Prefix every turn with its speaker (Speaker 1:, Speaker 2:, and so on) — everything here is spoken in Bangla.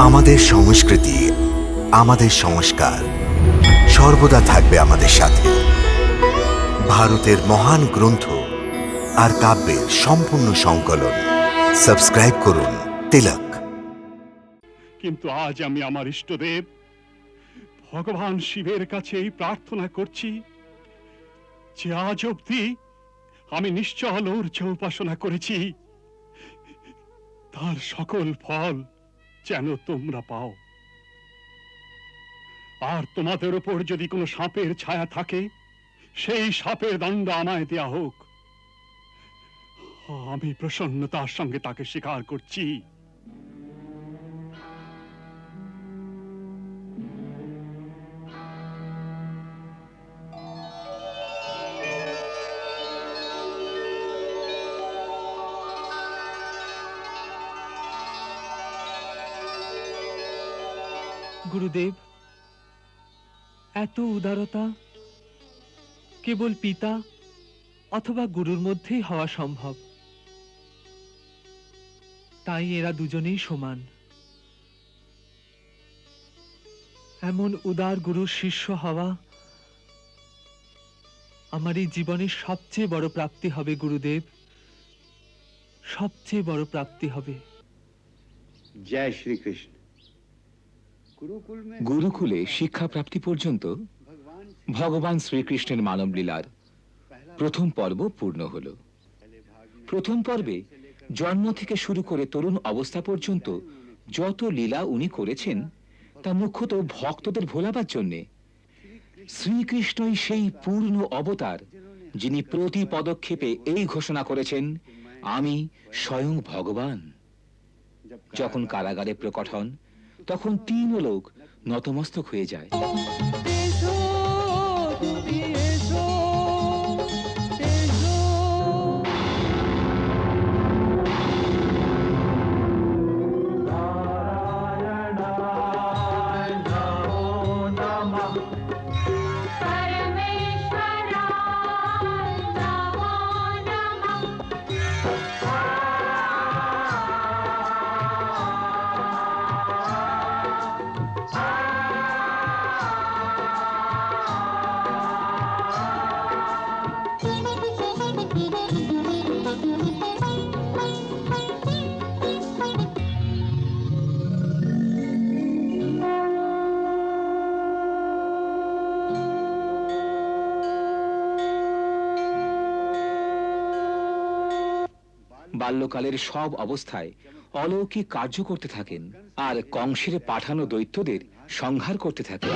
Speaker 1: আমাদের সংস্কৃতি, আমাদের সংস্কার সর্বদা থাকবে আমাদের সাথে। ভারতের মহান গ্রন্থ আর কাব্যের সম্পূর্ণ সংকলন। সাবস্ক্রাইব করুন তিলক।
Speaker 2: কিন্তু আজ আমি আমার ইষ্টদেব, ভগবান শিবের কাছে এই প্রার্থনা করছি যে আজ অবধি আমি নিশ্চল ঊর্ধ্ব উপাসনা করেছি। তার সকল ফল যেন তোমরা পাও। আর তোমাদের উপর যদি কোনো সাপের ছায়া থাকে, সেই সাপের দণ্ড আমায় দেয়া হোক। আমি প্রসন্নতার সঙ্গে তাকে স্বীকার করছি।
Speaker 3: গুরুদেব, এত উদারতা কেবল পিতা অথবা গুরুর মধ্যেই হওয়া সম্ভব। তাই এরা দুজনেই সমান। এমন উদার গুরুর শিষ্য হওয়া আমার এই জীবনের সবচেয়ে বড় প্রাপ্তি হবে, গুরুদেব। সবচেয়ে বড় প্রাপ্তি হবে।
Speaker 4: জয় শ্রীকৃষ্ণ।
Speaker 5: গুরুকুলে শিক্ষা প্রাপ্তি পর্যন্ত ভগবান শ্রীকৃষ্ণের মানবলীলার প্রথম পর্ব পূর্ণ হল। প্রথম পর্বে জন্ম থেকে শুরু করে তরুণ অবস্থা পর্যন্ত যত লীলা উনি করেছেন, তা মুখ্যত ভক্তদের ভোলাবার জন্যে। শ্রীকৃষ্ণই সেই পূর্ণ অবতার যিনি প্রতি পদক্ষেপে এই ঘোষণা করেছেন, আমি স্বয়ং ভগবান। যখন কারাগারে প্রকট হন তখন তিনও লোক নতমস্তক হয়ে যায়। বাল্যকালের সব অবস্থায় অলৌকিক কার্য করতে থাকেন আর কংসের পাঠানো দৈত্যদের সংহার করতে থাকেন।